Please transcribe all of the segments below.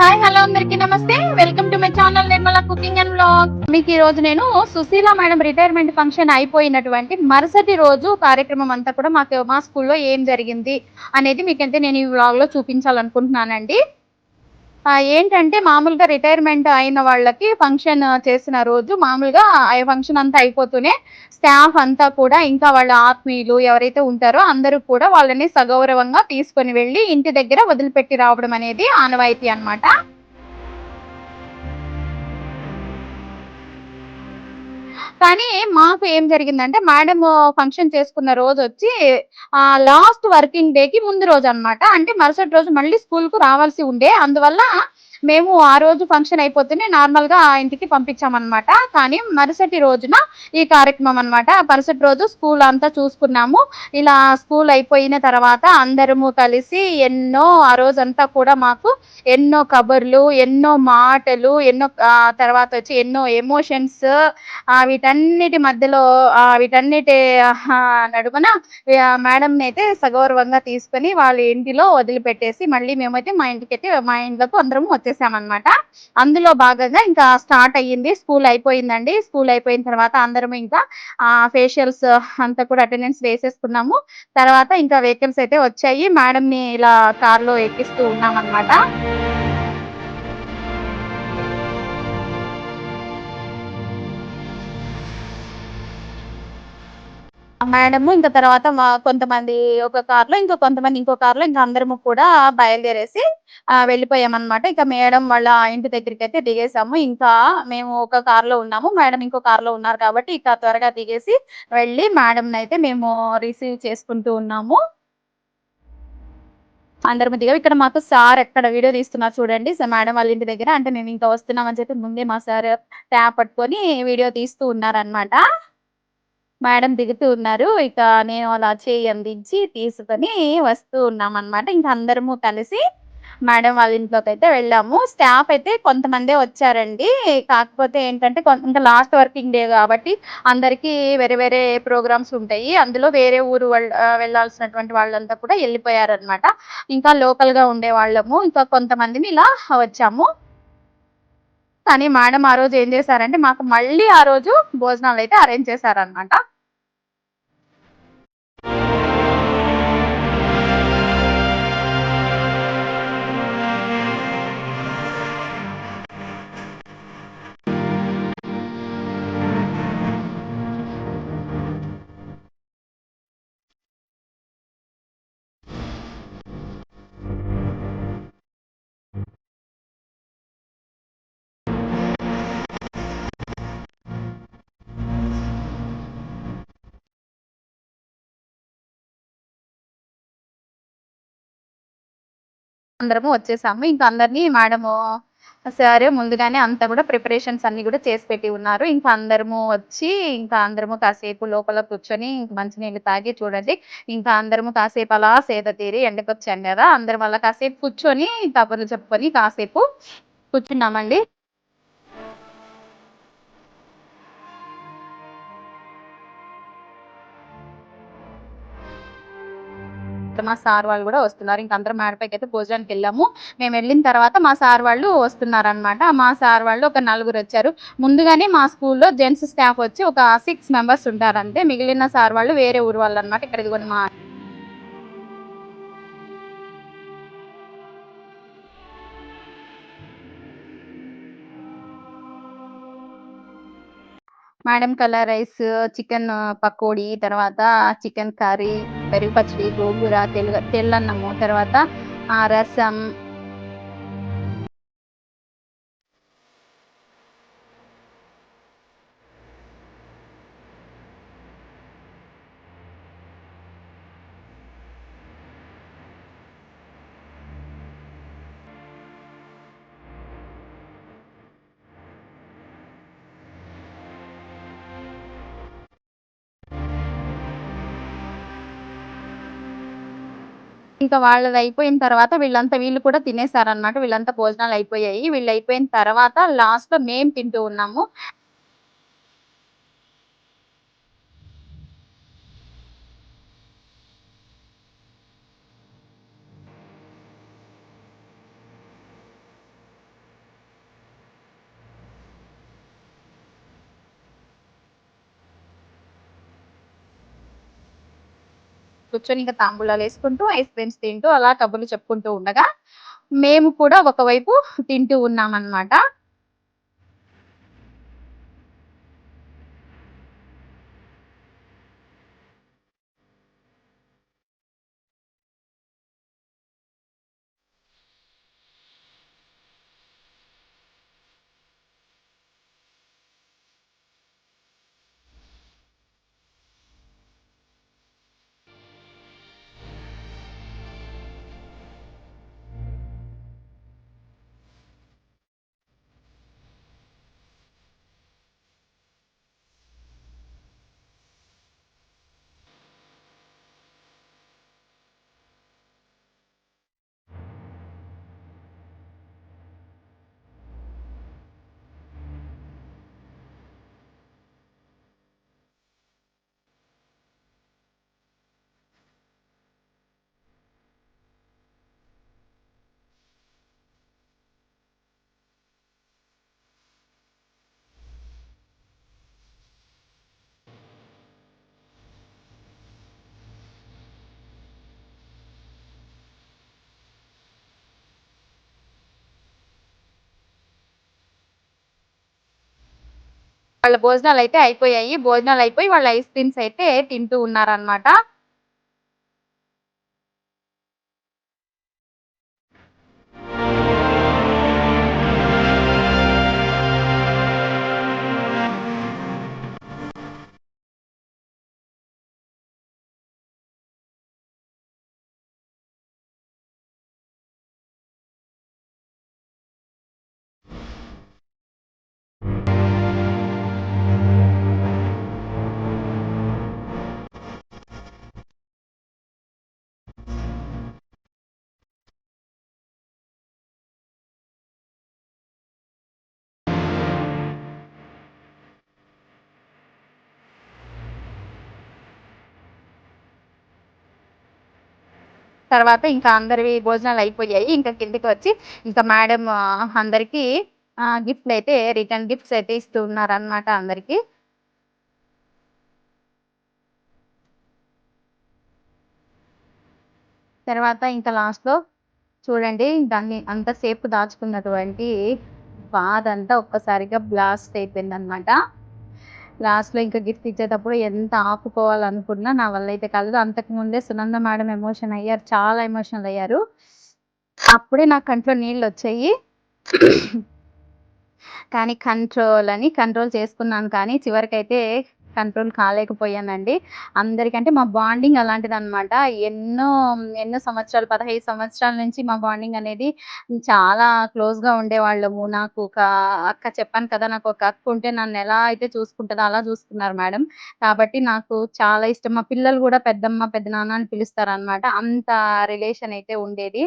Hi hello అందరికి నమస్తే. Welcome to my channel Nirmala cooking and blog మీకు ఈ రోజు నేను సుశీల మేడం రిటైర్మెంట్ ఫంక్షన్ అయిపోయినటువంటి మరుసటి రోజు కార్యక్రమం అంతా కూడా మాకు మా స్కూల్లో ఏం జరిగింది అనేది మీకైతే నేను ఈ వ్లాగ్లో చూపించాలనుకుంటున్నానండి. ఏంటంటే మామూలుగా రిటైర్మెంట్ అయిన వాళ్ళకి ఫంక్షన్ చేసిన రోజు మామూలుగా ఆ ఫంక్షన్ అంతా అయిపోతూనే స్టాఫ్ అంతా కూడా ఇంకా వాళ్ళ ఆత్మీయులు ఎవరైతే ఉంటారో అందరూ కూడా వాళ్ళని సగౌరవంగా తీసుకొని వెళ్ళి ఇంటి దగ్గర వదిలిపెట్టి రావడం అనేది ఆనవాయితీ అన్నమాట. కానీ మాకు ఏం జరిగిందంటే మేడం ఫంక్షన్ చేసుకున్న రోజు వచ్చి ఆ లాస్ట్ వర్కింగ్ డే కి ముందు రోజు అన్నమాట. అంటే మరుసటి రోజు మళ్ళీ స్కూల్కు రావాల్సి ఉండే. అందువల్ల మేము ఆ రోజు ఫంక్షన్ అయిపోతేనే నార్మల్గా ఇంటికి పంపించామన్నమాట. కానీ మరుసటి రోజున ఈ కార్యక్రమం అనమాట మరుసటి రోజు స్కూల్ అంతా చూసుకున్నాము. ఇలా స్కూల్ అయిపోయిన తర్వాత అందరము కలిసి ఎన్నో ఆ రోజంతా కూడా మాకు ఎన్నో కబుర్లు ఎన్నో మాటలు ఎన్నో తర్వాత వచ్చి ఎన్నో ఎమోషన్స్ వీటన్నిటి మధ్యలో వీటన్నిటి నడుమన మేడం అయితే సగౌరవంగా తీసుకొని వాళ్ళ ఇంటిలో వదిలిపెట్టేసి మళ్ళీ మేమైతే మా ఇంటికి అయితే మా ఇంట్లోకి అందరం వచ్చేసామన్నమాట అందులో భాగంగా ఇంకా స్టార్ట్ అయ్యింది. స్కూల్ అయిపోయిందండి. స్కూల్ అయిపోయిన తర్వాత అందరం ఇంకా ఆ ఫేషియల్స్ అంతా కూడా అటెండెన్స్ వేసేసుకున్నాము. తర్వాత ఇంకా వెహికల్స్ అయితే వచ్చాయి. మేడం ని ఇలా కార్లో ఎక్కిస్తూ ఉన్నాం అన్నమాట మేడము ఇంకా తర్వాత మా కొంతమంది ఒక కార్లో ఇంకో కొంతమంది ఇంకో కార్లో ఇంకా అందరము కూడా బయలుదేరేసి ఆ వెళ్ళిపోయామన్నమాట. ఇంకా మేడం వాళ్ళ ఇంటి దగ్గరికి అయితే దిగేసాము ఇంకా మేము ఒక కార్లో ఉన్నాము. మేడం ఇంకో కార్లో ఉన్నారు కాబట్టి ఇక త్వరగా దిగేసి వెళ్ళి మేడం అయితే మేము రిసీవ్ చేసుకుంటూ ఉన్నాము. అందరం దిగా ఇక్కడ మాకు సార్ ఎక్కడ వీడియో తీస్తున్నారు చూడండి. మేడం వాళ్ళ ఇంటి దగ్గర. అంటే నేను ఇంకా వస్తున్నామని చెప్పి ముందే మా సార్ ట్యాప్ పట్టుకొని వీడియో తీస్తూ ఉన్నారనమాట మేడం దిగుతూ ఉన్నారు. ఇక నేను అలా చేయి అందించి తీసుకొని వస్తూ ఉన్నాం అనమాట ఇంకా అందరము కలిసి మేడం వాళ్ళ ఇంట్లోకి అయితే వెళ్ళాము. స్టాఫ్ అయితే కొంతమందే వచ్చారండి. కాకపోతే ఏంటంటే కొం- ఇంకా లాస్ట్ వర్కింగ్ డే కాబట్టి అందరికీ వేరే వేరే ప్రోగ్రామ్స్ ఉంటాయి. అందులో వేరే ఊరు వాళ్ళ వెళ్ళాల్సినటువంటి వాళ్ళంతా కూడా వెళ్ళిపోయారనమాట ఇంకా లోకల్గా ఉండే వాళ్ళము. ఇంకా కొంతమందిని ఇలా వచ్చాము. కానీ మేడం ఆ రోజు ఏం చేశారంటే మాకు మళ్ళీ ఆ రోజు భోజనాలు అయితే అరేంజ్ చేశారనమాట అందరము వచ్చేసాము. ఇంకా అందరినీ మేడము సరే ముందుగానే అంతా కూడా ప్రిపరేషన్స్ అన్ని కూడా చేసి పెట్టి ఉన్నారు. ఇంకా అందరము వచ్చి ఇంకా అందరము కాసేపు లోపల కూర్చొని మంచినీళ్ళు తాగి చూడండి. ఇంకా అందరము కాసేపు అలా సేద తీరి ఎండకొచ్చాం కదా అందరం అలా కాసేపు కూర్చొని కబుర్లు చెప్పుకొని కాసేపు కూర్చున్నామండి. మా సార్ వాళ్ళు కూడా వస్తున్నారు. ఇంక అందరం మేడపైకి అయితే భోజనానికి వెళ్ళాము. మేము వెళ్ళిన తర్వాత మా సార్ వాళ్ళు వస్తున్నారు అనమాట మా సార్ వాళ్ళు ఒక నలుగురు వచ్చారు. ముందుగానే మా స్కూల్లో జెంట్స్ స్టాఫ్ వచ్చి ఒక సిక్స్ మెంబర్స్ ఉంటారంటే మిగిలిన సార్ వాళ్ళు వేరే ఊరు వాళ్ళు అనమాట ఇక్కడ ఇదిగోండి మా madam colour rice chicken pakodi తర్వాత చికెన్ కర్రీ పెరుగు పచ్చడి గోంగూర తెల్ల తెల్లన్నము తర్వాత రసం ఇంకా వాళ్ళది అయిపోయిన తర్వాత వీళ్ళంతా వీళ్ళు కూడా తినేసారనమాట వీళ్ళంతా భోజనాలు అయిపోయాయి. వీళ్ళు అయిపోయిన తర్వాత లాస్ట్లో మేము తింటూ ఉన్నాము. కూర్చొని ఇంకా తాంబూలాలు వేసుకుంటూ ఐస్ క్రీమ్స్ తింటూ అలా కబుర్లు చెప్పుకుంటూ ఉండగా మేము కూడా ఒకవైపు తింటూ ఉన్నామన్నమాట. వాళ్ళ భోజనాలు అయితే అయిపోయాయి. భోజనాలు అయిపోయి వాళ్ళ ఐస్ క్రీమ్స్ అయితే తింటూ ఉన్నారనమాట తర్వాత ఇంకా అందరివి భోజనాలు అయిపోయాయి. ఇంకా కిందికి వచ్చి ఇంకా మేడం అందరికి గిఫ్ట్లు అయితే రిటర్న్ గిఫ్ట్స్ అయితే ఇస్తూ ఉన్నారనమాట అందరికి. తర్వాత ఇంకా లాస్ట్లో చూడండి దాన్ని అంతసేపు దాచుకున్నటువంటి బాధ అంతా ఒక్కసారిగా బ్లాస్ట్ అయిపోయింది అనమాట లాస్ట్లో ఇంకా గిఫ్ట్ ఇచ్చేటప్పుడు ఎంత ఆపుకోవాలనుకున్నా నా వల్ల అయితే కలదు. అంతకుముందే సునంద మేడం ఎమోషన్ అయ్యారు. చాలా ఎమోషనల్ అయ్యారు. అప్పుడే నాకు కంట్లో నీళ్ళు వచ్చాయి. కానీ కంట్రోల్ అని కంట్రోల్ చేసుకున్నాను. కానీ చివరికైతే కంట్రోల్ కాలేకపోయానండి. అందరికంటే మా బాండింగ్ అలాంటిదనమాట ఎన్నో ఎన్నో సంవత్సరాలు పదహైదు సంవత్సరాల నుంచి మా బాండింగ్ అనేది చాలా క్లోజ్గా ఉండేవాళ్ళము. నాకు ఒక అక్క చెప్పాను కదా నాకు ఒక అక్క ఉంటే నన్ను ఎలా అయితే చూసుకుంటుందో అలా చూసుకున్నారు మేడం. కాబట్టి నాకు చాలా ఇష్టం. మా పిల్లలు కూడా పెద్దమ్మ పెద్దనాన్న అని పిలుస్తారు అనమాట అంత రిలేషన్ అయితే ఉండేది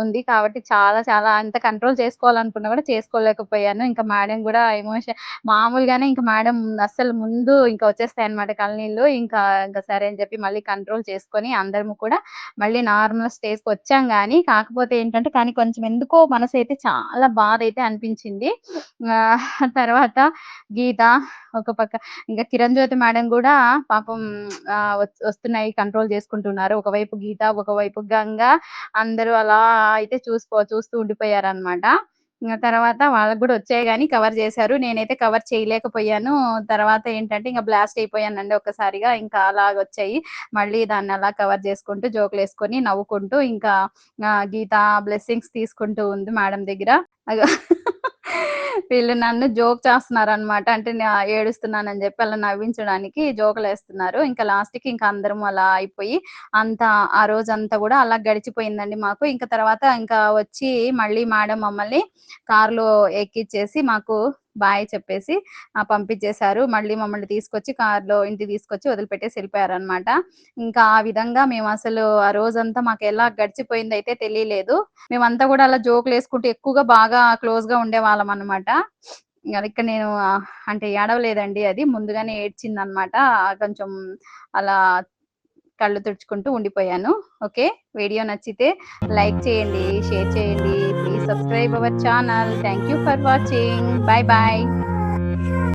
ఉంది. కాబట్టి చాలా చాలా అంత కంట్రోల్ చేసుకోవాలనుకున్నా కూడా చేసుకోలేకపోయాను. ఇంకా మేడం కూడా ఎమోషన్ మామూలుగానే ఇంకా మేడం అస్సలు ముందు ఇంకా వచ్చేస్తాయి అనమాట కళ్ళనీళ్ళు. ఇంకా ఇంకా సరే అని చెప్పి మళ్ళీ కంట్రోల్ చేసుకొని అందరము కూడా మళ్ళీ నార్మల్ స్టేజ్కి వచ్చాం కానీ కాకపోతే ఏంటంటే కానీ కొంచెం ఎందుకో మనసు అయితే చాలా బాధ అయితే అనిపించింది తర్వాత గీత ఒక పక్క ఇంకా కిరణ్ జ్యోతి మేడం కూడా పాపం వస్తున్నాయి కంట్రోల్ చేసుకుంటున్నారు. ఒకవైపు గీత ఒకవైపు గంగా అందరూ అలా అయితే చూసుకో చూస్తూ ఉండిపోయారు అనమాట ఇంకా తర్వాత వాళ్ళకి కూడా వచ్చాయి కానీ కవర్ చేశారు. నేనైతే కవర్ చేయలేకపోయాను. తర్వాత ఏంటంటే ఇంకా బ్లాస్ట్ అయిపోయానండి ఒక్కసారిగా. ఇంకా అలాగ వచ్చాయి. మళ్ళీ దాన్ని అలా కవర్ చేసుకుంటూ జోకులు వేసుకొని నవ్వుకుంటూ ఇంకా గీత బ్లెస్సింగ్స్ తీసుకుంటూ ఉంది మేడం దగ్గర. వీళ్ళు నన్ను జోక్ చేస్తున్నారు అనమాట అంటే ఏడుస్తున్నానని చెప్పి అలా నవ్వించడానికి జోకులు వేస్తున్నారు. ఇంకా లాస్ట్కి ఇంకా అందరం అలా అయిపోయి అంత ఆ రోజు అంతా కూడా అలా గడిచిపోయిందండి మాకు. ఇంకా తర్వాత ఇంకా వచ్చి మళ్ళీ మేడం మమ్మల్ని కారులో ఎక్కిచ్చేసి మాకు బాయ్ చెప్పేసి పంపించేశారు మళ్ళీ మమ్మల్ని తీసుకొచ్చి కార్లో ఇంటికి తీసుకొచ్చి వదిలిపెట్టేసి వెళ్ళిపోయారు అనమాట ఇంకా ఆ విధంగా మేము అసలు ఆ రోజంతా మాకు ఎలా గడిచిపోయింది అయితే తెలియలేదు. మేమంతా కూడా అలా జోకులు వేసుకుంటూ ఎక్కువగా బాగా క్లోజ్గా ఉండేవాళ్ళం అనమాట ఇక్కడ నేను అంటే ఏడవలేదండి అది. ముందుగానే ఏడ్చింది అనమాట కొంచెం అలా కళ్ళు తుడుచుకుంటూ ఉండిపోయాను. ఓకే? వీడియో నచ్చితే లైక్ చేయండి షేర్ చేయండి please subscribe our channel thank you for watching bye bye